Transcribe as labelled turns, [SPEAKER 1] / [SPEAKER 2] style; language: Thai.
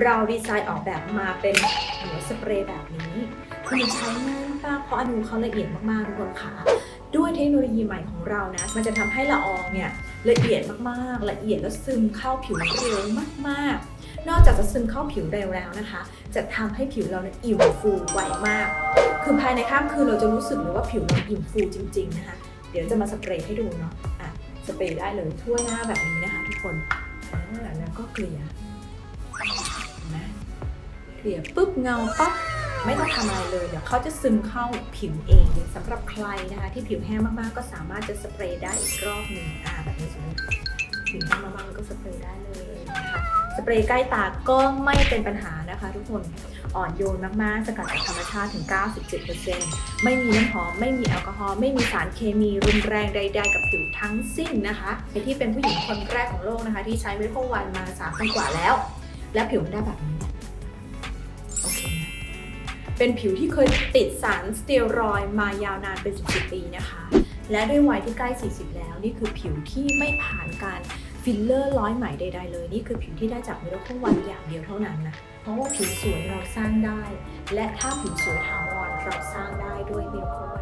[SPEAKER 1] เราดีไซน์ออกแบบมาเป็นหัวสเปรย์แบบนี้คือมันใช้ง่ายมากเพราะอนูเขาละเอียดมากๆทุกคนค่ะด้วยเทคโนโลยีใหม่ของเรานะ มันจะทำให้ละอองเนี่ยละเอียดมากๆ ละเอียดแล้วซึมเข้าผิวเร็วมากๆ นอกจากจะซึมเข้าผิวเร็วแล้วนะคะ จะทำให้ผิวเราเนี่ยอิ่มฟูไวมาก คือภายในข้ามคืนเราจะรู้สึกเลยว่าผิวเราอิ่มฟูจริง ๆนะคะ เดี๋ยวจะมาสเปรย์ให้ดูเนาะ อะ สเปรย์ได้เลยทั่วหน้าแบบนี้นะคะ ทุกคนอ่าแล้วก็เกลี่ย เกลี่ยปุ๊บเงาปั๊บไม่ต้องทำอะไรเลยเดี๋ยวเขาจะซึมเข้าผิวเองสำหรับใครนะคะ ที่ผิวแห้งมากๆ ก็สามารถจะสเปรย์ได้อีกรอบหนึ่งอ่าแบบนี้สมมติผิวแห้งมากๆก็สเปรย์ได้เลยนะคะสเปรย์ใกล้ตาก็ไม่เป็นปัญหานะคะ ทุกคนอ่อนโยนมากๆ สกัดจากธรรมชาติถึง 97%ไม่มีน้ำหอม ไม่มีแอลกอฮอล์ ไม่มีสารเคมีรุนแรงใด ๆ กับผิวทั้งสิ้นนะคะที่เป็นผู้หญิงคนแรกของโลกนะคะ ที่ใช้เวทควันมา3ปีกว่าแล้ว และผิวได้แบบนี้ เป็นผิวที่เคยติดสารสเตียรอยมายาวนานเป็นสิบปีนะคะ และด้วยวัยที่ใกล้ 40 แล้ว นี่คือผิวที่ไม่ผ่านการฟิลเลอร์ร้อยไหมใด ๆ เลย นี่คือผิวที่ได้จากมิราเคิลวันอย่างเดียวเท่านั้นนะเพราะว่าผิวสวยเราสร้างได้ และถ้าผิวสวยถาวรเราสร้างได้ด้วยมิรคิลวัน